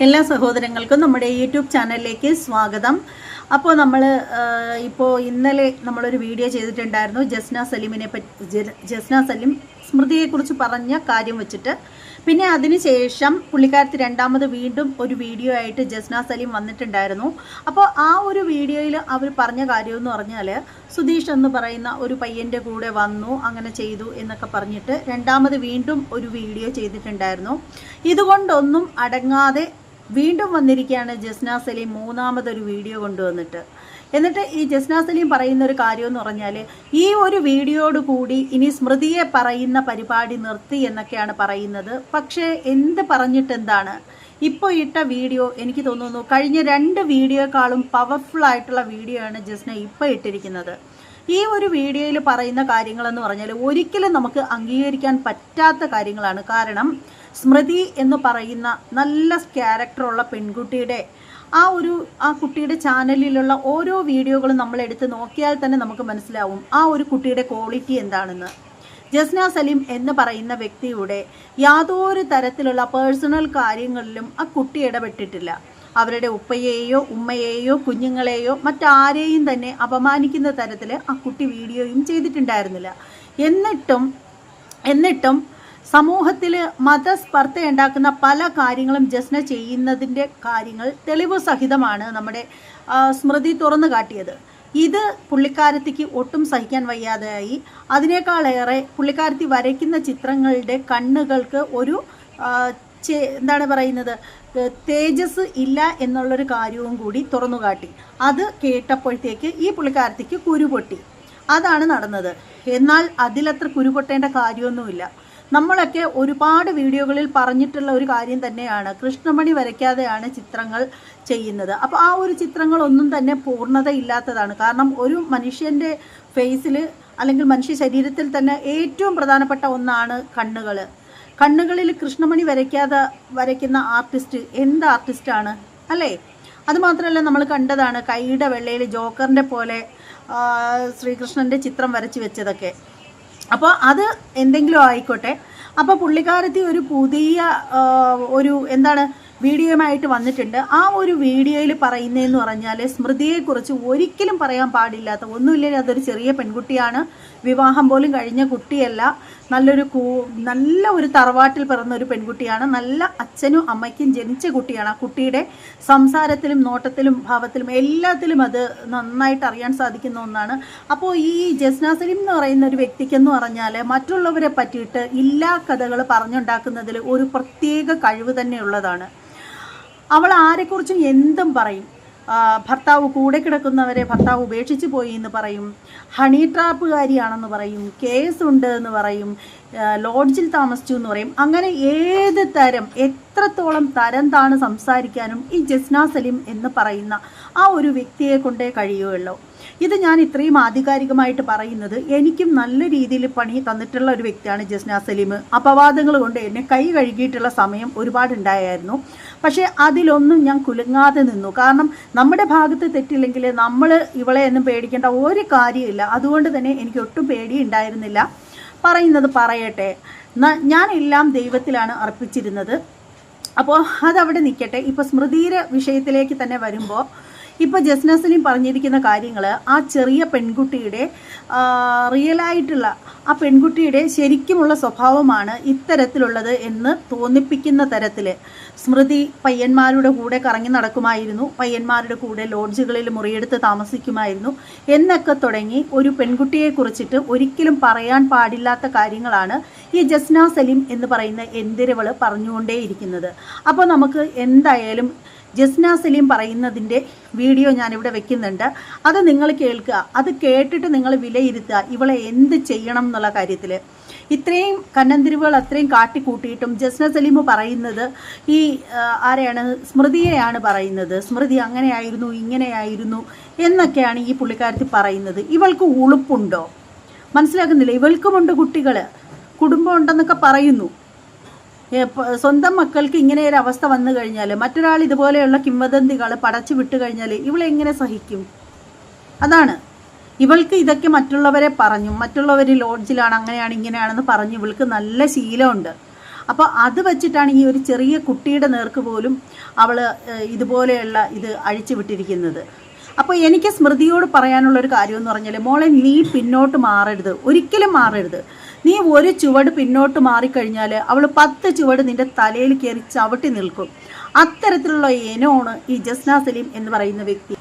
എല്ലാ സഹോദരങ്ങൾക്കും നമ്മുടെ യൂട്യൂബ് ചാനലിലേക്ക് സ്വാഗതം. അപ്പോൾ നമ്മൾ ഇപ്പോൾ ഇന്നലെ നമ്മളൊരു വീഡിയോ ചെയ്തിട്ടുണ്ടായിരുന്നു ജസ്ന സലീമിനെ പറ്റി ജസ്ന സലീം സ്മൃതിയെക്കുറിച്ച് പറഞ്ഞ കാര്യം വെച്ചിട്ട്. പിന്നെ അതിനുശേഷം പുള്ളിക്കാരത്തി രണ്ടാമത് വീണ്ടും ഒരു വീഡിയോ ആയിട്ട് ജസ്ന സലീം വന്നിട്ടുണ്ടായിരുന്നു. അപ്പോൾ ആ ഒരു വീഡിയോയിൽ അവർ പറഞ്ഞ കാര്യം എന്ന് പറഞ്ഞാൽ സുധീഷ് എന്ന് പറയുന്ന ഒരു പയ്യന്റെ കൂടെ വന്നു അങ്ങനെ ചെയ്തു എന്നൊക്കെ പറഞ്ഞിട്ട് രണ്ടാമത് വീണ്ടും ഒരു വീഡിയോ ചെയ്തിട്ടുണ്ടായിരുന്നു. ഇതുകൊണ്ടൊന്നും അടങ്ങാതെ വീണ്ടും വന്നിരിക്കുകയാണ് ജസ്ന സലീം മൂന്നാമതൊരു വീഡിയോ കൊണ്ടുവന്നിട്ട്. എന്നിട്ട് ഈ ജസ്ന സലീം പറയുന്ന ഒരു കാര്യം എന്ന് പറഞ്ഞാൽ ഈ ഒരു വീഡിയോയോട് കൂടി ഇനി സ്മൃതിയെ പറയുന്ന പരിപാടി നിർത്തി എന്നൊക്കെയാണ് പറയുന്നത്. പക്ഷേ എന്ത് പറഞ്ഞിട്ട് എന്താണ് ഇപ്പോൾ ഇട്ട വീഡിയോ എനിക്ക് തോന്നുന്നു കഴിഞ്ഞ രണ്ട് വീഡിയോക്കാളും പവർഫുൾ ആയിട്ടുള്ള വീഡിയോ ആണ് ജസ്ന ഇപ്പോൾ ഇട്ടിരിക്കുന്നത്. ഈ ഒരു വീഡിയോയിൽ പറയുന്ന കാര്യങ്ങളെന്ന് പറഞ്ഞാൽ ഒരിക്കലും നമുക്ക് അംഗീകരിക്കാൻ പറ്റാത്ത കാര്യങ്ങളാണ്. കാരണം സ്മൃതി എന്ന് പറയുന്ന നല്ല ക്യാരക്ടറുള്ള പെൺകുട്ടിയുടെ ആ ഒരു ആ കുട്ടിയുടെ ചാനലിലുള്ള ഓരോ വീഡിയോകളും നമ്മൾ എടുത്ത് നോക്കിയാൽ തന്നെ നമുക്ക് മനസ്സിലാവും ആ ഒരു കുട്ടിയുടെ ക്വാളിറ്റി എന്താണെന്ന്. ജസ്ന സലീം എന്ന് പറയുന്ന വ്യക്തിയുടെ യാതൊരു തരത്തിലുള്ള പേഴ്സണൽ കാര്യങ്ങളിലും ആ കുട്ടി ഇടപെട്ടിട്ടില്ല. അവരുടെ ഉപ്പയെയോ ഉമ്മയെയോ കുഞ്ഞുങ്ങളെയോ മറ്റാരെയും തന്നെ അപമാനിക്കുന്ന തരത്തിൽ ആ കുട്ടി വീഡിയോയും ചെയ്തിട്ടുണ്ടായിരുന്നില്ല. എന്നിട്ടും എന്നിട്ടും സമൂഹത്തിൽ മതസ്പർദ്ധയുണ്ടാക്കുന്ന പല കാര്യങ്ങളും ജസ്ന ചെയ്യുന്നതിന്റെ കാര്യങ്ങൾ തെളിവ് സഹിതമാണ് നമ്മുടെ സ്മൃതി തുറന്നു കാട്ടിയത്. ഇത് പുള്ളിക്കാരത്തിക്ക് ഒട്ടും സഹിക്കാൻ വയ്യാതെയായി. അതിനേക്കാളേറെ പുള്ളിക്കാരത്തി വരയ്ക്കുന്ന ചിത്രങ്ങളുടെ കണ്ണുകൾക്ക് ഒരു എന്താണ് പറയുന്നത് തേജസ് ഇല്ല എന്നുള്ളൊരു കാര്യവും കൂടി തുറന്നു കാട്ടി. അത് കേട്ടപ്പോഴത്തേക്ക് ഈ പുള്ളിക്കാരത്തിക്ക് കുരുപൊട്ടി അതാണ് നടന്നത്. എന്നാൽ അതിലത്ര കുരുപൊട്ടേണ്ട കാര്യമൊന്നുമില്ല. നമ്മളൊക്കെ ഒരുപാട് വീഡിയോകളിൽ പറഞ്ഞിട്ടുള്ള ഒരു കാര്യം തന്നെയാണ്. കൃഷ്ണമണി വരയ്ക്കാതെയാണ് ചിത്രങ്ങൾ ചെയ്യുന്നത്. അപ്പോൾ ആ ഒരു ചിത്രങ്ങളൊന്നും തന്നെ പൂർണതയില്ലാത്തതാണ്. കാരണം ഒരു മനുഷ്യന്റെ ഫേസിൽ അല്ലെങ്കിൽ മനുഷ്യ ശരീരത്തിൽ തന്നെ ഏറ്റവും പ്രധാനപ്പെട്ട ഒന്നാണ് കണ്ണുകൾ കണ്ണുകളിൽ കൃഷ്ണമണി വരയ്ക്കാതെ വരയ്ക്കുന്ന ആർട്ടിസ്റ്റ് എന്ത് ആർട്ടിസ്റ്റാണ്? അല്ലേ? അതുമാത്രമല്ല നമ്മൾ കണ്ടതാണ് കൈയുടെ വെള്ളയിൽ ജോക്കറിന്റെ പോലെ ശ്രീകൃഷ്ണന്റെ ചിത്രം വരച്ച് വെച്ചതൊക്കെ. അപ്പോൾ അത് എന്തെങ്കിലും ആയിക്കോട്ടെ. അപ്പോൾ പുള്ളിക്കാരത്തി ഒരു പുതിയ ഒരു എന്താണ് വീഡിയോയുമായിട്ട് വന്നിട്ടുണ്ട്. ആ ഒരു വീഡിയോയിൽ പറയുന്നതെന്ന് പറഞ്ഞാൽ സ്മൃതിയെക്കുറിച്ച് ഒരിക്കലും പറയാൻ പാടില്ലാത്ത ഒന്നുമില്ലെങ്കിൽ അതൊരു ചെറിയ പെൺകുട്ടിയാണ്. വിവാഹം പോലും കഴിഞ്ഞ കുട്ടിയല്ല. നല്ലൊരു കൂ നല്ല ഒരു തറവാട്ടിൽ പിറന്ന ഒരു പെൺകുട്ടിയാണ്. നല്ല അച്ഛനും അമ്മയ്ക്കും ജനിച്ച കുട്ടിയാണ്. ആ കുട്ടിയുടെ സംസാരത്തിലും നോട്ടത്തിലും ഭാവത്തിലും എല്ലാത്തിലും അത് നന്നായിട്ട് അറിയാൻ സാധിക്കുന്ന ഒന്നാണ്. അപ്പോൾ ഈ ജസ്ന എന്ന് പറയുന്ന ഒരു വ്യക്തിക്കെന്ന് പറഞ്ഞാൽ മറ്റുള്ളവരെ പറ്റിയിട്ട് ഇല്ലാ കഥകൾ പറഞ്ഞുണ്ടാക്കുന്നതിൽ ഒരു പ്രത്യേക കഴിവ് തന്നെയുള്ളതാണ് അവൾ ആരെക്കുറിച്ചും എന്തും പറയും. ഭർത്താവ് കൂടെ കിടക്കുന്നവരെ ഭർത്താവ് ഉപേക്ഷിച്ച് പോയി എന്ന് പറയും. ഹണി ട്രാപ്പുകാരിയാണെന്ന് പറയും. കേസ് ഉണ്ട് എന്ന് പറയും. ലോഡ്ജിൽ താമസിച്ചു എന്ന് പറയും. അങ്ങനെ ഏത് തരം എത്രത്തോളം തരം താണ് സംസാരിക്കാനും ഈ ജസ്ന സലിം എന്ന് പറയുന്ന ആ ഒരു വ്യക്തിയെ കൊണ്ടേ കഴിയുകയുള്ളൂ. ഇത് ഞാൻ ഇത്രയും ആധികാരികമായിട്ട് പറയുന്നത് എനിക്കും നല്ല രീതിയിൽ പണി തന്നിട്ടുള്ള ഒരു വ്യക്തിയാണ് ജസ്ന സലീം. അപവാദങ്ങൾ കൊണ്ട് എന്നെ കൈ കഴുകിയിട്ടുള്ള സമയം ഒരുപാടുണ്ടായിരുന്നു. പക്ഷേ അതിലൊന്നും ഞാൻ കുലുങ്ങാതെ നിന്നു. കാരണം നമ്മുടെ ഭാഗത്ത് തെറ്റില്ലെങ്കിൽ നമ്മൾ ഇവളെ ഒന്നും പേടിക്കേണ്ട ഒരു കാര്യമില്ല. അതുകൊണ്ട് തന്നെ എനിക്ക് ഒട്ടും പേടി ഉണ്ടായിരുന്നില്ല. പറയുന്നത് പറയട്ടെ. ഞാനെല്ലാം ദൈവത്തിലാണ് അർപ്പിച്ചിരുന്നത്. അപ്പോൾ അതവിടെ നിൽക്കട്ടെ. ഇപ്പോൾ സ്മൃതിയുടെ വിഷയത്തിലേക്ക് തന്നെ വരുമ്പോൾ ഇപ്പോൾ ജസ്നസിനും പറഞ്ഞിരിക്കുന്ന കാര്യങ്ങൾ ആ ചെറിയ പെൺകുട്ടിയുടെ റിയലായിട്ടുള്ള ആ പെൺകുട്ടിയുടെ ശരിക്കുമുള്ള സ്വഭാവമാണ് ഇത്തരത്തിലുള്ളത് എന്ന് തോന്നിപ്പിക്കുന്ന തരത്തിൽ സ്മൃതി പയ്യന്മാരുടെ കൂടെ കറങ്ങി നടക്കുമായിരുന്നു. പയ്യന്മാരുടെ കൂടെ ലോഡ്ജുകളിൽ മുറിയെടുത്ത് താമസിക്കുമായിരുന്നു. എന്നൊക്കെ തുടങ്ങി ഒരു പെൺകുട്ടിയെ കുറിച്ചിട്ട് ഒരിക്കലും പറയാൻ പാടില്ലാത്ത കാര്യങ്ങളാണ് ഈ ജസ്ന സലീം എന്ന് പറയുന്ന എന്തിരവൾ പറഞ്ഞുകൊണ്ടേയിരിക്കുന്നത്. അപ്പോൾ നമുക്ക് എന്തായാലും ജസ്ന സലീം പറയുന്നതിന്റെ വീഡിയോ ഞാനിവിടെ വെക്കുന്നുണ്ട്. അത് നിങ്ങൾ കേൾക്കുക. അത് കേട്ടിട്ട് നിങ്ങൾ വിലയിരുത്തുക. ഇവളെ എന്ത് ചെയ്യണം എന്നുള്ള കാര്യത്തിൽ. ഇത്രയും കന്നന്തിരിവുകൾ അത്രയും കാട്ടിക്കൂട്ടിയിട്ടും ജസ്ന സലീം പറയുന്നത് ഈ ആരെയാണ്? സ്മൃതിയെയാണ് പറയുന്നത്. സ്മൃതി അങ്ങനെയായിരുന്നു ഇങ്ങനെയായിരുന്നു എന്നൊക്കെയാണ് ഈ പുള്ളിക്കാരത്തി പറയുന്നത്. ഇവൾക്ക് ഉളുപ്പുണ്ടോ? മനസ്സിലാക്കുന്നില്ല? ഇവൾക്കുമുണ്ട് കുട്ടികൾ കുടുംബം ഉണ്ടെന്നൊക്കെ പറയുന്നു. സ്വന്തം മക്കൾക്ക് ഇങ്ങനെ ഒരു അവസ്ഥ വന്നു കഴിഞ്ഞാൽ മറ്റൊരാൾ ഇതുപോലെയുള്ള കിംവദന്തികൾ പടച്ചു വിട്ടു കഴിഞ്ഞാൽ ഇവളെങ്ങനെ സഹിക്കും? അതാണ്. ഇവൾക്ക് ഇതൊക്കെ മറ്റുള്ളവരെ പറഞ്ഞു. മറ്റുള്ളവർ ലോഡ്ജിലാണ് അങ്ങനെയാണ് ഇങ്ങനെയാണെന്ന് പറഞ്ഞു. ഇവൾക്ക് നല്ല ശീലമുണ്ട്. അപ്പോൾ അത് വച്ചിട്ടാണ് ഈ ഒരു ചെറിയ കുട്ടിയുടെ നേർക്ക് പോലും അവൾ ഇതുപോലെയുള്ള ഇത് അഴിച്ചു വിട്ടിരിക്കുന്നത്. അപ്പോൾ എനിക്ക് സ്മൃതിയോട് പറയാനുള്ളൊരു കാര്യം എന്ന് പറഞ്ഞാൽ മോളെ നീ പിന്നോട്ട് മാറരുത്. ഒരിക്കലും മാറരുത്. നീ ഒരു ചുവട് പിന്നോട്ട് മാറിക്കഴിഞ്ഞാൽ അവൾ പത്ത് ചുവട് നിന്റെ തലയിൽ കയറി ചവിട്ടി നിൽക്കും. അത്തരത്തിലുള്ള ഇനമാണ് ഈ ജസ്ന സലീം എന്ന് പറയുന്ന വ്യക്തി.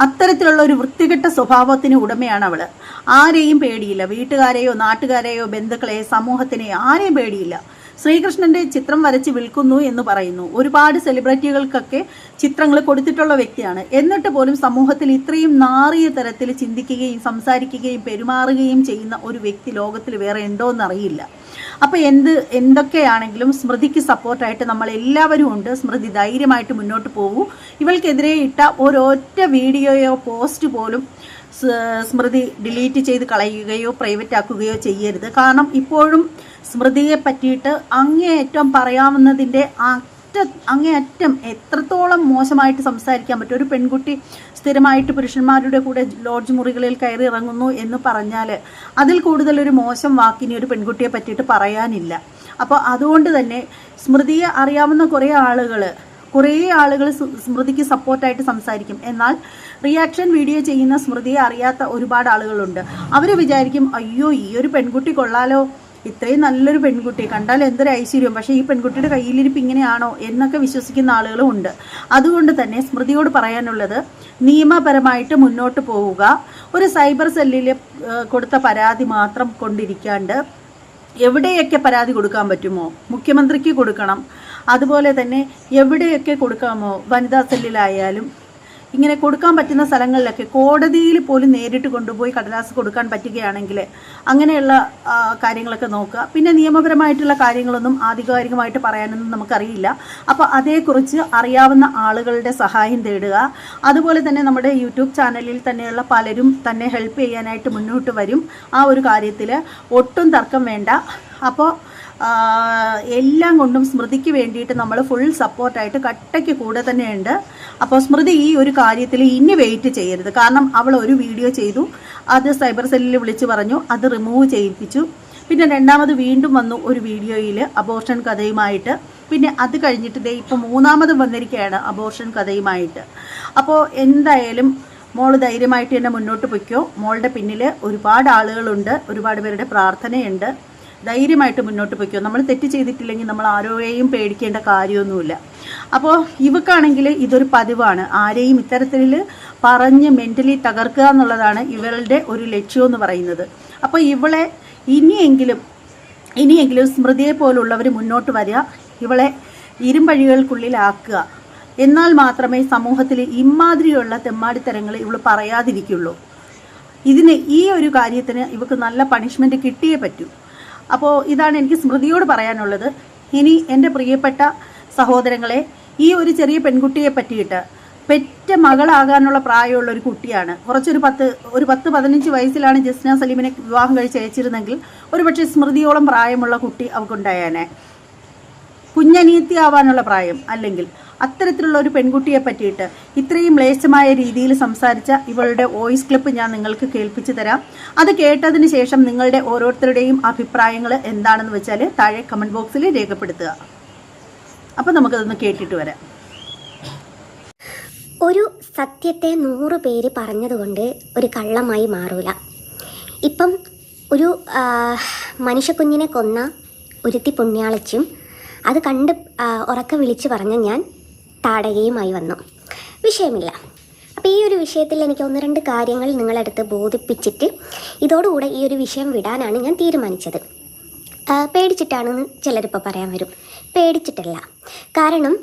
അത്തരത്തിലുള്ള ഒരു വൃത്തികെട്ട സ്വഭാവത്തിന് ഉടമയാണ് അവൾ. ആരെയും പേടിയില്ല. വീട്ടുകാരെയോ നാട്ടുകാരെയോ ബന്ധുക്കളെയോ സമൂഹത്തിനെയോ ആരെയും പേടിയില്ല. ശ്രീകൃഷ്ണന്റെ ചിത്രം വരച്ച് വിൽക്കുന്നു എന്ന് പറയുന്നു. ഒരുപാട് സെലിബ്രിറ്റികൾക്കൊക്കെ ചിത്രങ്ങൾ കൊടുത്തിട്ടുള്ള വ്യക്തിയാണ്. എന്നിട്ട് പോലും സമൂഹത്തിൽ ഇത്രയും നാറിയ തരത്തിൽ ചിന്തിക്കുകയും സംസാരിക്കുകയും പെരുമാറുകയും ചെയ്യുന്ന ഒരു വ്യക്തി ലോകത്തിൽ വേറെ ഉണ്ടോ എന്നറിയില്ല അപ്പോൾ എന്ത് എന്തൊക്കെയാണെങ്കിലും സ്മൃതിക്ക് സപ്പോർട്ടായിട്ട് നമ്മൾ എല്ലാവരും ഉണ്ട്. സ്മൃതി ധൈര്യമായിട്ട് മുന്നോട്ട് പോകൂ. ഇവൾക്കെതിരെ ഇട്ട ഒരൊറ്റ വീഡിയോയോ പോസ്റ്റ് പോലും സ്മൃതി ഡിലീറ്റ് ചെയ്ത് കളയുകയോ പ്രൈവറ്റ് ആക്കുകയോ ചെയ്യരുത്. കാരണം ഇപ്പോഴും സ്മൃതിയെ പറ്റിയിട്ട് അങ്ങേയറ്റം പറയാവുന്നതിന്റെ അറ്റ അങ്ങേയറ്റം എത്രത്തോളം മോശമായിട്ട് സംസാരിക്കാൻ പറ്റും. ഒരു പെൺകുട്ടി സ്ഥിരമായിട്ട് പുരുഷന്മാരുടെ കൂടെ ലോഡ്ജ് മുറികളിൽ കയറി ഇറങ്ങുന്നു എന്ന് പറഞ്ഞാൽ അതിൽ കൂടുതൽ ഒരു മോശം വാക്കിനി ഒരു പെൺകുട്ടിയെ പറ്റിയിട്ട് പറയാനില്ല. അപ്പോൾ അതുകൊണ്ട് തന്നെ സ്മൃതിയെ അറിയാവുന്ന കുറേ ആളുകൾ കുറേ ആളുകൾ സ്മൃതിക്ക് സപ്പോർട്ടായിട്ട് സംസാരിക്കും. എന്നാൽ റിയാക്ഷൻ വീഡിയോ ചെയ്യുന്ന സ്മൃതിയെ അറിയാത്ത ഒരുപാട് ആളുകളുണ്ട്. അവർ വിചാരിക്കും അയ്യോ ഈ ഒരു പെൺകുട്ടി കൊള്ളാലോ. ഇത്രയും നല്ലൊരു പെൺകുട്ടി. കണ്ടാൽ എന്തൊരു ഐശ്വര്യം. പക്ഷേ ഈ പെൺകുട്ടിയുടെ കയ്യിലിരിപ്പ് ഇങ്ങനെയാണോ? എന്നൊക്കെ വിശ്വസിക്കുന്ന ആളുകളും ഉണ്ട്. അതുകൊണ്ട് തന്നെ സ്മൃതിയോട് പറയാനുള്ളത് നിയമപരമായിട്ട് മുന്നോട്ട് പോവുക. ഒരു സൈബർ സെല്ലിൽ കൊടുത്ത പരാതി മാത്രം കൊണ്ടിരിക്കാണ്ട് എവിടെയൊക്കെ പരാതി കൊടുക്കാൻ പറ്റുമോ? മുഖ്യമന്ത്രിക്ക് കൊടുക്കണം. അതുപോലെ തന്നെ എവിടെയൊക്കെ കൊടുക്കാമോ? വനിതാ സെല്ലിലായാലും ഇങ്ങനെ കൊടുക്കാൻ പറ്റുന്ന സ്ഥലങ്ങളിലൊക്കെ കോടതിയിൽ പോലും നേരിട്ട് കൊണ്ടുപോയി കടലാസ് കൊടുക്കാൻ പറ്റുകയാണെങ്കിൽ അങ്ങനെയുള്ള കാര്യങ്ങളൊക്കെ നോക്കുക. പിന്നെ നിയമപരമായിട്ടുള്ള കാര്യങ്ങളൊന്നും ആധികാരികമായിട്ട് പറയാനൊന്നും നമുക്കറിയില്ല. അപ്പോൾ അതേക്കുറിച്ച് അറിയാവുന്ന ആളുകളുടെ സഹായം തേടുക. അതുപോലെ തന്നെ നമ്മുടെ യൂട്യൂബ് ചാനലിൽ തന്നെയുള്ള പലരും തന്നെ ഹെൽപ്പ് ചെയ്യാനായിട്ട് മുന്നോട്ട് വരും ആ ഒരു കാര്യത്തിൽ ഒട്ടും തർക്കം വേണ്ട. അപ്പോൾ എല്ലാം കൊണ്ടും സ്മൃതിക്ക് വേണ്ടിയിട്ട് നമ്മൾ ഫുൾ സപ്പോർട്ടായിട്ട് കട്ടയ്ക്ക് കൂടെ തന്നെയുണ്ട്. അപ്പോൾ സ്മൃതി ഈ ഒരു കാര്യത്തിൽ ഇനി വെയിറ്റ് ചെയ്യരുത്. കാരണം അവൾ ഒരു വീഡിയോ ചെയ്തു. അത് സൈബർ സെല്ലിൽ വിളിച്ച് പറഞ്ഞു. അത് റിമൂവ് ചെയ്യിപ്പിച്ചു. പിന്നെ രണ്ടാമത് വീണ്ടും വന്നു ഒരു വീഡിയോയിൽ അബോർഷൻ കഥയുമായിട്ട്. പിന്നെ അത് കഴിഞ്ഞിട്ട് ദേ ഇപ്പോൾ മൂന്നാമത് വന്നിരിക്കുകയാണ് അബോർഷൻ കഥയുമായിട്ട്. അപ്പോൾ എന്തായാലും മോൾ ധൈര്യമായിട്ട് തന്നെ മുന്നോട്ട് പൊയ്ക്കോ. മോളുടെ പിന്നിൽ ഒരുപാട് ആളുകളുണ്ട്. ഒരുപാട് പേരുടെ പ്രാർത്ഥനയുണ്ട്. ധൈര്യമായിട്ട് മുന്നോട്ട് പൊയ്ക്കോ. നമ്മൾ തെറ്റ് ചെയ്തിട്ടില്ലെങ്കിൽ നമ്മൾ ആരോയെയും പേടിക്കേണ്ട കാര്യമൊന്നുമില്ല. അപ്പോൾ ഇവക്കാണെങ്കിൽ ഇതൊരു പതിവാണ്. ആരെയും ഇത്തരത്തിൽ പറഞ്ഞ് മെന്റലി തകർക്കുക എന്നുള്ളതാണ് ഇവളുടെ ഒരു ലക്ഷ്യം എന്ന് പറയുന്നത്. അപ്പോൾ ഇവളെ ഇനിയെങ്കിലും ഇനിയെങ്കിലും സ്മൃതിയെ പോലുള്ളവർ മുന്നോട്ട് വരിക ഇവളെ ഇരുമ്പഴികൾക്കുള്ളിലാക്കുക. എന്നാൽ മാത്രമേ സമൂഹത്തിൽ ഇമാതിരിയുള്ള തെമ്മാടിത്തരങ്ങൾ ഇവൾ പറയാതിരിക്കുള്ളൂ. ഇതിന് ഈ ഒരു കാര്യത്തിന് ഇവക്ക് നല്ല പണിഷ്മെന്റ് കിട്ടിയേ പറ്റൂ. അപ്പോൾ ഇതാണ് എനിക്ക് സ്മൃതിയോട് പറയാനുള്ളത്. ഇനി എന്റെ പ്രിയപ്പെട്ട സഹോദരങ്ങളെ ഈ ഒരു ചെറിയ പെൺകുട്ടിയെ പറ്റിയിട്ട് പെറ്റ മകളാകാനുള്ള പ്രായമുള്ള ഒരു കുട്ടിയാണ്. കുറച്ചൊരു പത്ത് ഒരു പത്ത് പതിനഞ്ച് വയസ്സിലാണ് ജസ്ന സലീമിനെ വിവാഹം കഴിച്ച് അയച്ചിരുന്നെങ്കിൽ ഒരുപക്ഷെ സ്മൃതിയോളം പ്രായമുള്ള കുട്ടി അവൾക്കുണ്ടായേനെ കുഞ്ഞനിയത്തി ആവാനുള്ള പ്രായം അല്ലെങ്കിൽ അത്തരത്തിലുള്ള ഒരു പെൺകുട്ടിയെ പറ്റിയിട്ട് ഇത്രയും മ്ലേച്ഛമായ രീതിയിൽ സംസാരിച്ച ഇവളുടെ വോയിസ് ക്ലിപ്പ് ഞാൻ നിങ്ങൾക്ക് കേൾപ്പിച്ചു തരാം. അത് കേട്ടതിന് ശേഷം നിങ്ങളുടെ ഓരോരുത്തരുടെയും അഭിപ്രായങ്ങൾ എന്താണെന്ന് വെച്ചാൽ താഴെ കമന്റ് ബോക്സിൽ രേഖപ്പെടുത്തുക. അപ്പം നമുക്കതൊന്ന് കേട്ടിട്ട് വരാം. ഒരു സത്യത്തെ നൂറ് പേര് പറഞ്ഞതുകൊണ്ട് ഒരു കള്ളമായി മാറൂല. ഇപ്പം ഒരു മനുഷ്യക്കുഞ്ഞിനെ കൊന്ന ഒരുത്തി പുണ്യാളച്ചും അത് കണ്ട് ഉറക്കം വിളിച്ച് പറഞ്ഞ ഞാൻ താടകയുമായി വന്നു. വിഷയമില്ല. അപ്പോൾ ഈ ഒരു വിഷയത്തിൽ എനിക്ക് ഒന്ന് രണ്ട് കാര്യങ്ങൾ നിങ്ങളടുത്ത് ബോധിപ്പിച്ചിട്ട് ഇതോടുകൂടെ ഈ ഒരു വിഷയം വിടാനാണ് ഞാൻ തീരുമാനിച്ചത്. പേടിച്ചിട്ടാണെന്ന് ചിലരിപ്പോൾ പറയാൻ വരും. പേടിച്ചിട്ടല്ല. കാരണം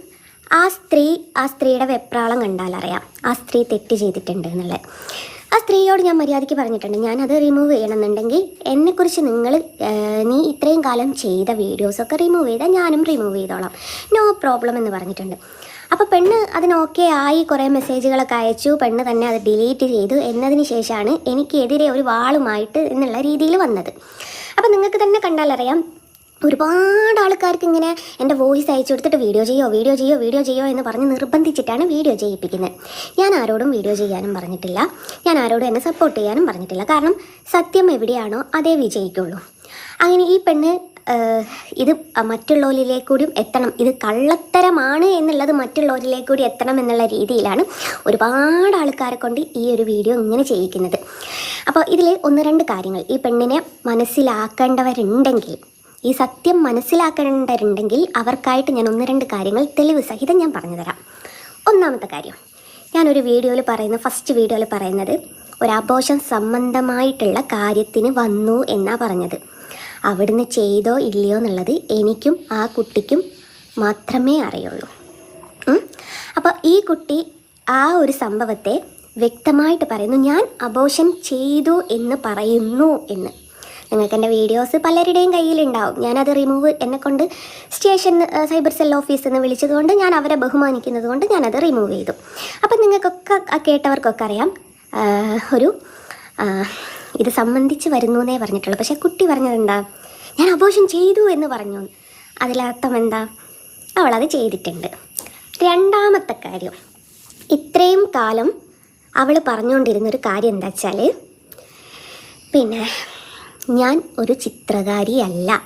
ആ സ്ത്രീ ആ സ്ത്രീയുടെ വെപ്രാളം കണ്ടാലറിയാം. ആ സ്ത്രീ തെറ്റ് ചെയ്തിട്ടുണ്ട് എന്നുള്ളത്. ആ സ്ത്രീയോട് ഞാൻ മര്യാദയ്ക്ക് പറഞ്ഞിട്ടുണ്ട്. ഞാനത് റിമൂവ് ചെയ്യണമെന്നുണ്ടെങ്കിൽ എന്നെക്കുറിച്ച് നിങ്ങൾ നീ ഇത്രയും കാലം ചെയ്ത വീഡിയോസൊക്കെ റിമൂവ് ചെയ്താൽ ഞാനും റിമൂവ് ചെയ്തോളാം. നോ പ്രോബ്ലം എന്ന് പറഞ്ഞിട്ടുണ്ട്. അപ്പോൾ പെണ്ണ് അതിന് ഓക്കെ ആയി കുറേ മെസ്സേജുകളൊക്കെ അയച്ചു. പെണ്ണ് തന്നെ അത് ഡിലീറ്റ് ചെയ്തു. എന്നതിന് ശേഷമാണ് എനിക്കെതിരെ ഒരു വാളുമായിട്ട് എന്നുള്ള രീതിയിൽ വന്നത്. അപ്പോൾ നിങ്ങൾക്ക് തന്നെ കണ്ടാലറിയാം ഒരുപാട് ആൾക്കാർക്ക് ഇങ്ങനെ എന്റെ വോയിസ് അയച്ചു കൊടുത്തിട്ട് വീഡിയോ ചെയ്യോ വീഡിയോ ചെയ്യോ വീഡിയോ ചെയ്യോ എന്ന് പറഞ്ഞ് നിർബന്ധിച്ചിട്ടാണ് വീഡിയോ ചെയ്യിപ്പിക്കുന്നത്. ഞാൻ ആരോടും വീഡിയോ ചെയ്യാനും പറഞ്ഞിട്ടില്ല. ഞാൻ ആരോടും എന്നെ സപ്പോർട്ട് ചെയ്യാനും പറഞ്ഞിട്ടില്ല. കാരണം സത്യം എവിടെയാണോ അതേ വിജയിക്കുള്ളൂ. അങ്ങനെ ഈ പെണ്ണ് ഇത് മറ്റുള്ളവരിലേക്ക് കൂടിയും എത്തണം. ഇത് കള്ളത്തരമാണ് എന്നുള്ളത് മറ്റുള്ളവരിലേക്ക് കൂടി എത്തണം എന്നുള്ള രീതിയിലാണ് ഒരുപാട് ആൾക്കാരെ കൊണ്ട് ഈ ഒരു വീഡിയോ ഇങ്ങനെ ചെയ്യിക്കുന്നത്. അപ്പോൾ ഇതിൽ ഒന്ന് രണ്ട് കാര്യങ്ങൾ. ഈ പെണ്ണിനെ മനസ്സിലാക്കേണ്ടവരുണ്ടെങ്കിൽ ഈ സത്യം മനസ്സിലാക്കേണ്ടവരുണ്ടെങ്കിൽ അവർക്കായിട്ട് ഞാൻ ഒന്ന് രണ്ട് കാര്യങ്ങൾ തെളിവ് സഹിതം ഞാൻ പറഞ്ഞു തരാം. ഒന്നാമത്തെ കാര്യം ഞാനൊരു വീഡിയോയിൽ പറയുന്ന ഫസ്റ്റ് വീഡിയോയിൽ പറയുന്നത് ഒരു ആഘോഷം സംബന്ധമായിട്ടുള്ള കാര്യത്തിന് വന്നു എന്നാണ് പറഞ്ഞത്. അവിടുന്ന് ചെയ്തോ ഇല്ലയോ എന്നുള്ളത് എനിക്കും ആ കുട്ടിക്കും മാത്രമേ അറിയുള്ളൂ. അപ്പോൾ ഈ കുട്ടി ആ ഒരു സംഭവത്തെ വ്യക്തമായിട്ട് പറയുന്നു ഞാൻ അബോഷൻ ചെയ്തു എന്ന് പറയുന്നു എന്ന്. നിങ്ങൾക്ക് എന്റെ വീഡിയോസ് പലരുടെയും കയ്യിലുണ്ടാവും. ഞാനത് റിമൂവ് എന്നെ കൊണ്ട് സ്റ്റേഷൻ സൈബർ സെൽ ഓഫീസിൽ നിന്ന് വിളിച്ചതുകൊണ്ട് ഞാൻ അവരെ ബഹുമാനിക്കുന്നത് കൊണ്ട് ഞാനത് റിമൂവ് ചെയ്തു. അപ്പം നിങ്ങൾക്കൊക്കെ കേട്ടവർക്കൊക്കെ അറിയാം ഒരു ഇത് സംബന്ധിച്ച് വരുന്നു എന്നേ പറഞ്ഞിട്ടുള്ളൂ. പക്ഷേ കുട്ടി പറഞ്ഞത് എന്താ ഞാൻ അബോഷൻ ചെയ്തു എന്ന് പറഞ്ഞു. അതിലർത്ഥം എന്താ? അവളത് ചെയ്തിട്ടുണ്ട്. രണ്ടാമത്തെ കാര്യം. ഇത്രയും കാലം അവൾ പറഞ്ഞുകൊണ്ടിരുന്നൊരു കാര്യം എന്താ വെച്ചാൽ പിന്നെ ഞാൻ ഒരു ചിത്രകാരിയല്ല.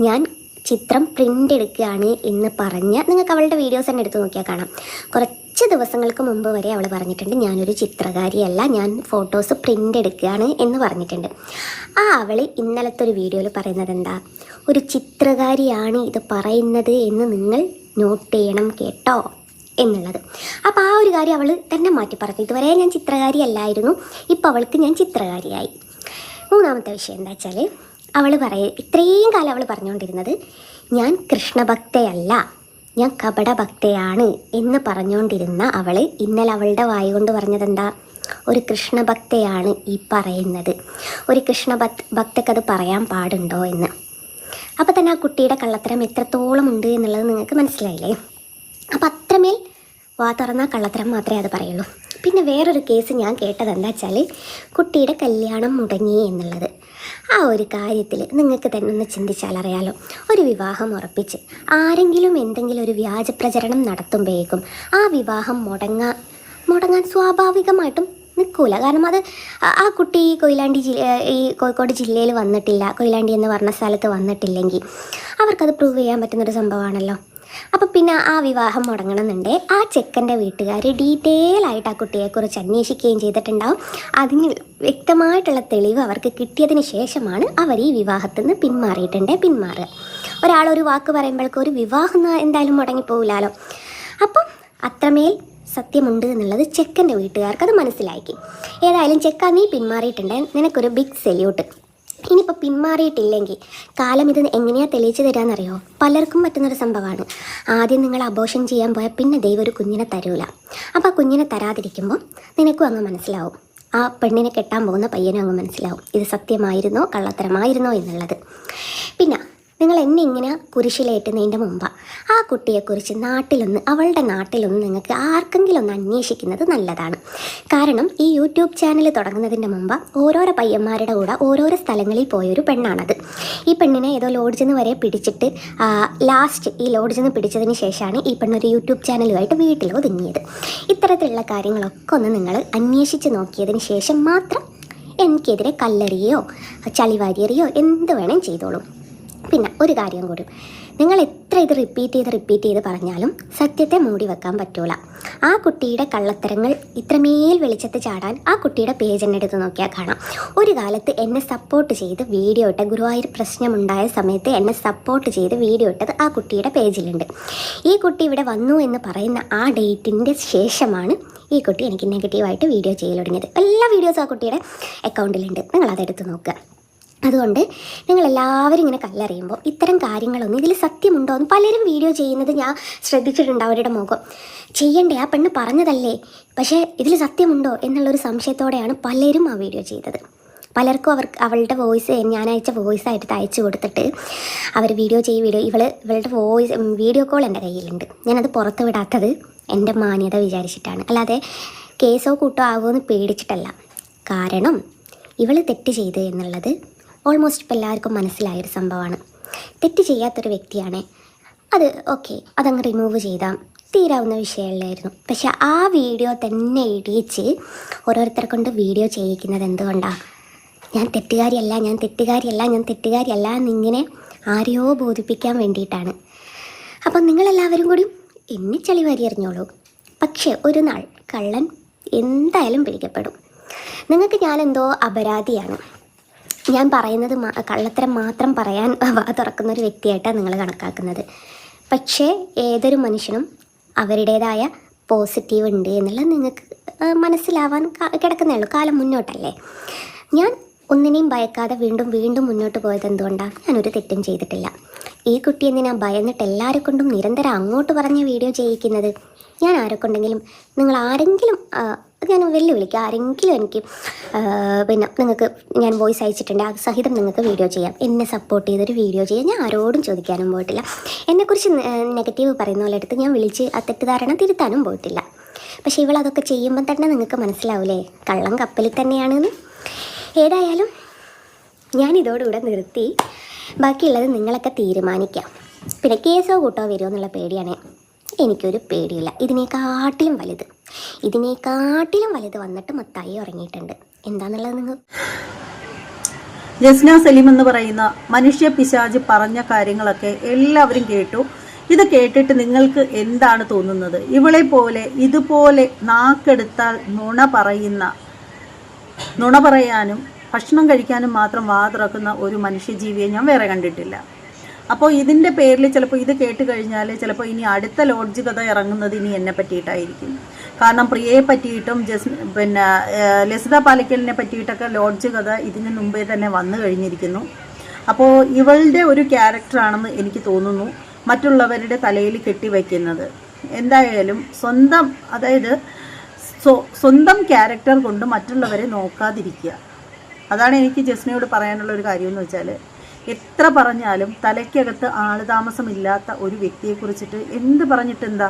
ഞാൻ ചിത്രം പ്രിന്റ് എടുക്കുകയാണ് എന്ന് പറഞ്ഞ് നിങ്ങൾക്ക് അവളുടെ വീഡിയോസ് തന്നെ എടുത്ത് നോക്കിയാൽ കാണാം. കുറച്ച് ദിവസങ്ങൾക്ക് മുമ്പ് വരെ അവൾ പറഞ്ഞിട്ടുണ്ട് ഞാനൊരു ചിത്രകാരിയല്ല ഞാൻ ഫോട്ടോസ് പ്രിന്റ് എടുക്കുകയാണ് എന്ന് പറഞ്ഞിട്ടുണ്ട്. ആ അവൾ ഇന്നലത്തെ ഒരു വീഡിയോയിൽ പറയുന്നത് എന്താ? ഒരു ചിത്രകാരിയാണ് ഇത് പറയുന്നത് എന്ന് നിങ്ങൾ നോട്ട് ചെയ്യണം കേട്ടോ എന്നുള്ളത്. അപ്പോൾ ആ ഒരു കാര്യം അവൾ തന്നെ മാറ്റി പറഞ്ഞു ഇതുവരെ ഞാൻ ചിത്രകാരിയല്ലായിരുന്നു ഇപ്പോൾ അവൾക്ക് ഞാൻ ചിത്രകാരിയായി. മൂന്നാമത്തെ വിഷയം എന്താ വെച്ചാൽ അവൾ പറയ ഇത്രയും കാലം അവൾ പറഞ്ഞുകൊണ്ടിരുന്നത് ഞാൻ കൃഷ്ണഭക്തയല്ല ഞാൻ കപടഭക്തയാണ് എന്ന് പറഞ്ഞുകൊണ്ടിരുന്ന അവൾ ഇന്നലെ അവളുടെ വായ കൊണ്ട് പറഞ്ഞതെന്താ? ഒരു കൃഷ്ണഭക്തയാണ് ഈ പറയുന്നത്. ഒരു കൃഷ്ണഭക് ഭക്തക്കത് പറയാൻ പാടുണ്ടോ എന്ന്. അപ്പോൾ തന്നെ ആ കുട്ടിയുടെ കള്ളത്തരം എത്രത്തോളം ഉണ്ട് എന്നുള്ളത് നിങ്ങൾക്ക് മനസ്സിലായില്ലേ? അപ്പം അത്രമേൽ വാ തുറന്നാൽ കള്ളത്തരം മാത്രമേ അത് പറയുള്ളൂ. പിന്നെ വേറൊരു കേസ് ഞാൻ കേട്ടത് എന്താ വെച്ചാൽ കുട്ടിയുടെ കല്യാണം മുടങ്ങി എന്നുള്ളത്. ആ ഒരു കാര്യത്തിൽ നിങ്ങൾക്ക് തന്നെ ഒന്ന് ചിന്തിച്ചാൽ അറിയാലോ. ഒരു വിവാഹം ഉറപ്പിച്ച് ആരെങ്കിലും എന്തെങ്കിലും ഒരു വ്യാജ പ്രചരണം നടത്തുമ്പോഴേക്കും ആ വിവാഹം മുടങ്ങാൻ മുടങ്ങാൻ സ്വാഭാവികമായിട്ടും നിൽക്കൂല കാരണം അത് ആ- കുട്ടി കൊയിലാണ്ടി ഈ കോഴിക്കോട് ജില്ലയിൽ വന്നിട്ടില്ല. കൊയിലാണ്ടി എന്ന് പറഞ്ഞ സ്ഥലത്ത് വന്നിട്ടില്ലെങ്കിൽ അവർക്കത് പ്രൂവ് ചെയ്യാൻ പറ്റുന്നൊരു സംഭവമാണല്ലോ. അപ്പോൾ പിന്നെ ആ വിവാഹം മുടങ്ങണമെന്നുണ്ട് ആ ചെക്കന്റെ വീട്ടുകാർ ഡീറ്റെയിൽ ആയിട്ട് ആ കുട്ടിയെക്കുറിച്ച് അന്വേഷിക്കുകയും ചെയ്തിട്ടുണ്ടാവും. അതിന് വ്യക്തമായിട്ടുള്ള തെളിവ് അവർക്ക് കിട്ടിയതിന് ശേഷമാണ് അവർ ഈ വിവാഹത്തിൽ നിന്ന് പിന്മാറിയിട്ടുണ്ട് പിന്മാറുക. ഒരാളൊരു ഒരു വാക്ക് പറയുമ്പോഴേക്കും ഒരു വിവാഹം എന്തായാലും മുടങ്ങിപ്പോകില്ലല്ലോ അപ്പം അത്രമേൽ സത്യമുണ്ട് എന്നുള്ളത് ചെക്കന്റെ വീട്ടുകാർക്ക് അത് മനസ്സിലാക്കി. ഏതായാലും ചെക്ക നീ പിന്മാറിയിട്ടുണ്ട്? നിനക്കൊരു ബിഗ് സെല്യൂട്ട് ഇനിയിപ്പോൾ പിന്മാറിയിട്ടില്ലെങ്കിൽ കാലം ഇത് എങ്ങനെയാണ് തെളിയിച്ചു തരാമെന്നറിയോ പലർക്കും പറ്റുന്നൊരു സംഭവമാണ്. ആദ്യം നിങ്ങൾ അബോഷൻ ചെയ്യാൻ പോയാൽ പിന്നെ ദൈവം ഒരു കുഞ്ഞിനെ തരൂല. അപ്പോൾ ആ കുഞ്ഞിനെ തരാതിരിക്കുമ്പോൾ നിനക്കും അങ്ങ് മനസ്സിലാവും. ആ പെണ്ണിനെ കെട്ടാൻ പോകുന്ന പയ്യനും അങ്ങ് മനസ്സിലാവും. ഇത് സത്യമായിരുന്നോ കള്ളത്തരമായിരുന്നോ എന്നുള്ളത്. പിന്നെ നിങ്ങൾ എന്നെ ഇങ്ങനെ കുരിശിലേറ്റുന്നതിന്റെ മുമ്പ്. ആ കുട്ടിയെക്കുറിച്ച് നാട്ടിലൊന്ന് അവളുടെ നാട്ടിലൊന്ന് നിങ്ങൾക്ക് ആർക്കെങ്കിലും ഒന്ന് അന്വേഷിക്കുന്നത് നല്ലതാണ്. കാരണം ഈ യൂട്യൂബ് ചാനൽ തുടങ്ങുന്നതിന്റെ മുമ്പ് ഓരോരോ പയ്യന്മാരുടെ കൂടെ ഓരോരോ സ്ഥലങ്ങളിൽ പോയൊരു പെണ്ണാണത്. ഈ പെണ്ണിനെ ഏതോ ലോഡ്ജിൽ വരെ പിടിച്ചിട്ട് ലാസ്റ്റ് ഈ ലോഡ്ജിൽ പിടിച്ചതിന് ശേഷമാണ് ഈ പെണ്ണൊരു യൂട്യൂബ് ചാനലുമായിട്ട് വീട്ടിൽ ഒതുങ്ങിയത്. ഇത്തരത്തിലുള്ള കാര്യങ്ങളൊക്കെ ഒന്ന് നിങ്ങൾ അന്വേഷിച്ച് നോക്കിയതിന് ശേഷം മാത്രം എനിക്കെതിരെ കല്ലെറിയോ ചളിവാരിയെറിയോ എന്ത് വേണേലും ചെയ്തോളൂ. പിന്നെ ഒരു കാര്യം കൂടി. നിങ്ങൾ എത്ര ഇത് റിപ്പീറ്റ് ചെയ്ത് റിപ്പീറ്റ് ചെയ്ത് പറഞ്ഞാലും സത്യത്തെ മൂടി വെക്കാൻ പറ്റൂല. ആ കുട്ടിയുടെ കള്ളത്തരങ്ങൾ ഇത്രമേൽ വെളിച്ചത്ത് ചാടാൻ ആ കുട്ടിയുടെ പേജ് എന്നെ എടുത്ത് നോക്കിയാൽ കാണാം. ഒരു കാലത്ത് എന്നെ സപ്പോർട്ട് ചെയ്ത് വീഡിയോ ഇട്ട ഗുരുവായൂർ പ്രശ്നമുണ്ടായ സമയത്ത് എന്നെ സപ്പോർട്ട് ചെയ്ത് വീഡിയോ ഇട്ടത് ആ കുട്ടിയുടെ പേജിലുണ്ട് ഈ കുട്ടി ഇവിടെ വന്നു എന്ന് പറയുന്ന ആ ഡേറ്റിന്റെ ശേഷമാണ് ഈ കുട്ടി എനിക്ക് നെഗറ്റീവായിട്ട് വീഡിയോ ചെയ്യൽ തുടങ്ങിയത്. എല്ലാ വീഡിയോസും ആ കുട്ടിയുടെ അക്കൗണ്ടിലുണ്ട് നിങ്ങൾ അതെടുത്ത് നോക്കുക. അതുകൊണ്ട് നിങ്ങൾ എല്ലാവരും ഇങ്ങനെ കല്ലറിയുമ്പോൾ ഇത്തരം കാര്യങ്ങളൊന്നും ഇതിൽ സത്യമുണ്ടോ എന്ന് പലരും വീഡിയോ ചെയ്യുന്നത് ഞാൻ ശ്രദ്ധിച്ചിട്ടുണ്ട് അവരുടെ മുഖം. ചെയ്യണ്ടേ ആ പെണ്ണ് പറഞ്ഞതല്ലേ? പക്ഷേ ഇതിൽ സത്യമുണ്ടോ എന്നുള്ളൊരു സംശയത്തോടെയാണ് പലരും ആ വീഡിയോ ചെയ്തത്. പലർക്കും അവർക്ക് അവളുടെ വോയിസ് ഞാൻ അയച്ച വോയിസ് ആയിട്ട് അയച്ചു കൊടുത്തിട്ട് അവർ വീഡിയോ ചെയ്യും വീഡിയോ ഇവൾ ഇവളുടെ വോയിസ് വീഡിയോ കോൾ എന്റെ കയ്യിലുണ്ട്. ഞാനത് പുറത്ത് വിടാത്തത് എന്റെ മാന്യത വിചാരിച്ചിട്ടാണ്. അല്ലാതെ കേസോ കൂട്ടോ ആകുമോ എന്ന് പേടിച്ചിട്ടല്ല. കാരണം ഇവൾ തെറ്റ് ചെയ്തു എന്നുള്ളത് ഓൾമോസ്റ്റ് ഇപ്പോൾ എല്ലാവർക്കും മനസ്സിലായൊരു സംഭവമാണ്. തെറ്റ് ചെയ്യാത്തൊരു വ്യക്തിയാണ്. അത് ഓക്കെ അതങ്ങ് റിമൂവ് ചെയ്താൽ തീരാവുന്ന വിഷയമല്ലായിരുന്നു പക്ഷെ ആ വീഡിയോ തന്നെ ഇടിയിച്ച് ഓരോരുത്തരെ കൊണ്ട് വീഡിയോ ചെയ്യിക്കുന്നത് എന്തുകൊണ്ടാണ് ഞാൻ തെറ്റുകാരിയല്ല ഞാൻ തെറ്റുകാരിയല്ല ഞാൻ തെറ്റുകാരിയല്ല എന്നിങ്ങനെ ആരെയോ ബോധിപ്പിക്കാൻ വേണ്ടിയിട്ടാണ്. അപ്പം നിങ്ങളെല്ലാവരും കൂടി എന്നെ ചളി വാരി എറിഞ്ഞോളൂ പക്ഷേ ഒരു നാൾ കള്ളൻ എന്തായാലും പിടിക്കപ്പെടും. നിങ്ങൾക്ക് ഞാനെന്തോ അപരാധിയാണ്. ഞാൻ പറയുന്നത് കള്ളത്തരം മാത്രം പറയാൻ തുറക്കുന്ന ഒരു വ്യക്തിയായിട്ടാണ് നിങ്ങൾ കണക്കാക്കുന്നത്. പക്ഷേ ഏതൊരു മനുഷ്യനും അവരുടേതായ പോസിറ്റീവ് ഉണ്ട് എന്നുള്ളത് നിങ്ങൾക്ക് മനസ്സിലാവാൻ കിടക്കുന്നേ ഉള്ളൂ കാലം മുന്നോട്ടല്ലേ? ഞാൻ ഒന്നിനെയും ഭയക്കാതെ വീണ്ടും വീണ്ടും മുന്നോട്ട് പോയത് എന്തുകൊണ്ടാണ് ഞാനൊരു തെറ്റും ചെയ്തിട്ടില്ല. ഈ കുട്ടി എന്നെ ഞാൻ ഭയന്നിട്ട് എല്ലാവരെ കൊണ്ടും നിരന്തരം അങ്ങോട്ട് പറഞ്ഞ വീഡിയോ ചെയ്യിക്കുന്നത്? ഞാൻ ആരെക്കൊണ്ടെങ്കിലും നിങ്ങൾ ആരെങ്കിലും ആ, ഞാൻ വെല്ലുവിളിക്കുക ആരെങ്കിലും എനിക്ക് പിന്നെ നിങ്ങൾക്ക് ഞാൻ വോയിസ് അയച്ചിട്ടുണ്ട്. ആ സഹിതം നിങ്ങൾക്ക് വീഡിയോ ചെയ്യാം. എന്നെ സപ്പോർട്ട് ചെയ്തൊരു വീഡിയോ ചെയ്യാം. ഞാൻ ആരോടും ചോദിക്കാനും പോയിട്ടില്ല. എന്നെക്കുറിച്ച് നെഗറ്റീവ് പറയുന്ന പോലെ എടുത്ത് ഞാൻ വിളിച്ച് ആ തെറ്റിദ്ധാരണ തിരുത്താനും പോയിട്ടില്ല. പക്ഷേ ഇവൾ അതൊക്കെ ചെയ്യുമ്പോൾ തന്നെ നിങ്ങൾക്ക് മനസ്സിലാവില്ലേ കള്ളം കപ്പലിൽ തന്നെയാണെന്ന്. ഏതായാലും ഞാൻ ഇതോടുകൂടെ നിർത്തി. ബാക്കിയുള്ളത് നിങ്ങളൊക്കെ തീരുമാനിക്കാം. പിന്നെ കേസോ കൂട്ടോ വരുമോ എന്നുള്ള പേടിയാണ്. എനിക്കൊരു പേടിയില്ല. ഇതിനെക്കാട്ടിലും വലുത്. ഇതിനേക്കാട്ടിലും വലുത് വന്നിട്ട് മത്തായി ഉറങ്ങിയിട്ടുണ്ട്. എന്താണെന്നുള്ളത് നിങ്ങൾ? ജസ്ന സലീം എന്ന് പറയുന്ന മനുഷ്യ പിശാജ് പറഞ്ഞ കാര്യങ്ങളൊക്കെ എല്ലാവരും കേട്ടു. ഇത് കേട്ടിട്ട് നിങ്ങൾക്ക് എന്താണ് തോന്നുന്നത്? ഇവളെ പോലെ ഇതുപോലെ നാക്കെടുത്താൽ നുണ പറയുന്ന നുണ പറയാനും ഭക്ഷണം കഴിക്കാനും മാത്രം വാ തുറക്കുന്ന ഒരു മനുഷ്യജീവിയെ ഞാൻ വേറെ കണ്ടിട്ടില്ല. അപ്പോൾ ഇതിന്റെ പേരിൽ ചിലപ്പോൾ ഇത് കേട്ട് കഴിഞ്ഞാൽ ചിലപ്പോൾ ഇനി അടുത്ത ലോഡ്ജ് കഥ ഇറങ്ങുന്നത് ഇനി എന്നെ പറ്റിയിട്ടായിരിക്കും. കാരണം പ്രിയയെ പറ്റിയിട്ടും ജസ് പിന്നെ ലസിത പാലക്കലിനെ പറ്റിയിട്ടൊക്കെ ലോഡ്ജ് കഥ ഇതിന് മുമ്പേ തന്നെ വന്നു കഴിഞ്ഞിരിക്കുന്നു. അപ്പോൾ ഇവളുടെ ഒരു ക്യാരക്ടറാണെന്ന് എനിക്ക് തോന്നുന്നു മറ്റുള്ളവരുടെ തലയിൽ കെട്ടിവെക്കുന്നത്. എന്തായാലും സ്വന്തം അതായത് സ്വന്തം ക്യാരക്ടർ കൊണ്ട് മറ്റുള്ളവരെ നോക്കാതിരിക്കുക. അതാണ് എനിക്ക് ജസ്നയോട് പറയാനുള്ള ഒരു കാര്യം എന്ന് വെച്ചാൽ എത്ര പറഞ്ഞാലും തലയ്ക്കകത്ത് ആളുതാമസമില്ലാത്ത ഒരു വ്യക്തിയെക്കുറിച്ചിട്ട് എന്ത് പറഞ്ഞിട്ട് എന്താ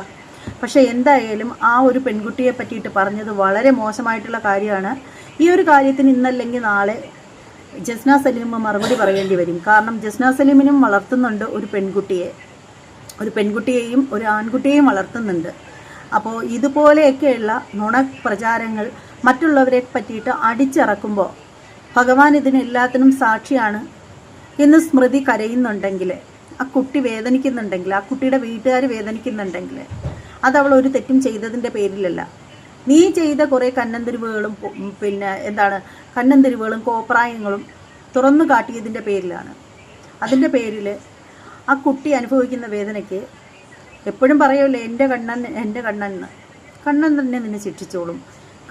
പക്ഷേ എന്തായാലും ആ ഒരു പെൺകുട്ടിയെ പറ്റിയിട്ട് പറഞ്ഞത് വളരെ മോശമായിട്ടുള്ള കാര്യമാണ്. ഈ ഒരു കാര്യത്തിന് ഇന്നല്ലെങ്കിൽ നാളെ ജസ്ന സലീമ് മറുപടി പറയേണ്ടി വരും. കാരണം ജസ്ന സലീമിനും വളർത്തുന്നുണ്ട് ഒരു പെൺകുട്ടിയെ. ഒരു പെൺകുട്ടിയെയും ഒരു ആൺകുട്ടിയെയും വളർത്തുന്നുണ്ട്. അപ്പോൾ ഇതുപോലെയൊക്കെയുള്ള നുണ പ്രചാരങ്ങൾ മറ്റുള്ളവരെ പറ്റിയിട്ട് അടിച്ചിറക്കുമ്പോൾ ഭഗവാൻ ഇതിനെല്ലാത്തിനും സാക്ഷിയാണ് എന്ന് സ്മൃതി കരയുന്നുണ്ടെങ്കിൽ ആ കുട്ടി വേദനിക്കുന്നുണ്ടെങ്കിൽ ആ കുട്ടിയുടെ വീട്ടുകാർ വേദനിക്കുന്നുണ്ടെങ്കിൽ അത് അവൾ ഒരു തെറ്റും ചെയ്തതിന്റെ പേരിലല്ല. നീ ചെയ്ത കുറേ കന്നന്തിരിവുകളും പിന്നെ എന്താണ് കന്നന്തിരിവുകളും കോപ്രായങ്ങളും തുറന്നു കാട്ടിയതിന്റെ പേരിലാണ്. അതിന്റെ പേരിൽ ആ കുട്ടി അനുഭവിക്കുന്ന വേദനയ്ക്ക് എപ്പോഴും പറയുമല്ലോ എന്റെ കണ്ണൻ എന്റെ കണ്ണൻ കണ്ണൻ തന്നെ നിന്നെ ശിക്ഷിച്ചോളും.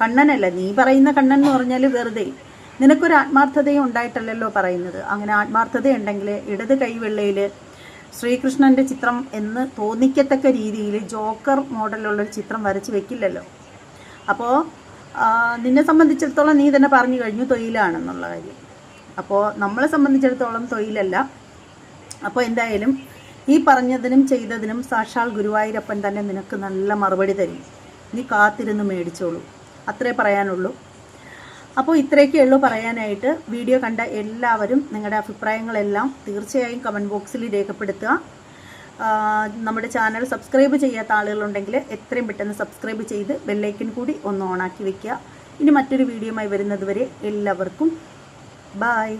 കണ്ണനല്ല നീ പറയുന്ന കണ്ണൻ എന്ന് പറഞ്ഞാൽ വെറുതെ. നിനക്കൊരു ആത്മാർത്ഥതയും ഉണ്ടായിട്ടല്ലല്ലോ പറയുന്നത്. അങ്ങനെ ആത്മാർത്ഥത ഉണ്ടെങ്കിൽ ഇടത് കൈവെള്ളയിൽ ശ്രീകൃഷ്ണന്റെ ചിത്രം എന്ന് തോന്നിക്കത്തക്ക രീതിയിൽ ജോക്കർ മോഡലുള്ളൊരു ചിത്രം വരച്ച് വെക്കില്ലല്ലോ. അപ്പോൾ നിന്നെ സംബന്ധിച്ചിടത്തോളം നീ തന്നെ പറഞ്ഞു കഴിഞ്ഞു തൊഴിലാണെന്നുള്ള കാര്യം. അപ്പോൾ നമ്മളെ സംബന്ധിച്ചിടത്തോളം തൊഴിലല്ല. അപ്പോൾ എന്തായാലും ഈ പറഞ്ഞതിനും ചെയ്തതിനും സാക്ഷാൽ ഗുരുവായൂരപ്പൻ തന്നെ നിനക്ക് നല്ല മറുപടി തരും. നീ കാത്തിരുന്ന് മേടിച്ചോളൂ. അത്രേ പറയാനുള്ളൂ. അപ്പോൾ ഇത്രയൊക്കെ ഉള്ളൂ പറയാനായിട്ട്. വീഡിയോ കണ്ട എല്ലാവരും നിങ്ങളുടെ അഭിപ്രായങ്ങളെല്ലാം തീർച്ചയായും കമന്റ് ബോക്സിൽ രേഖപ്പെടുത്തുക. നമ്മുടെ ചാനൽ സബ്സ്ക്രൈബ് ചെയ്യാത്ത ആളുകളുണ്ടെങ്കിൽ എത്രയും പെട്ടെന്ന് സബ്സ്ക്രൈബ് ചെയ്ത് ബെല്ലൈക്കൻ കൂടി ഒന്ന് ഓണാക്കി വെക്കുക. ഇനി മറ്റൊരു വീഡിയോയുമായി വരുന്നതുവരെ എല്ലാവർക്കും ബായ്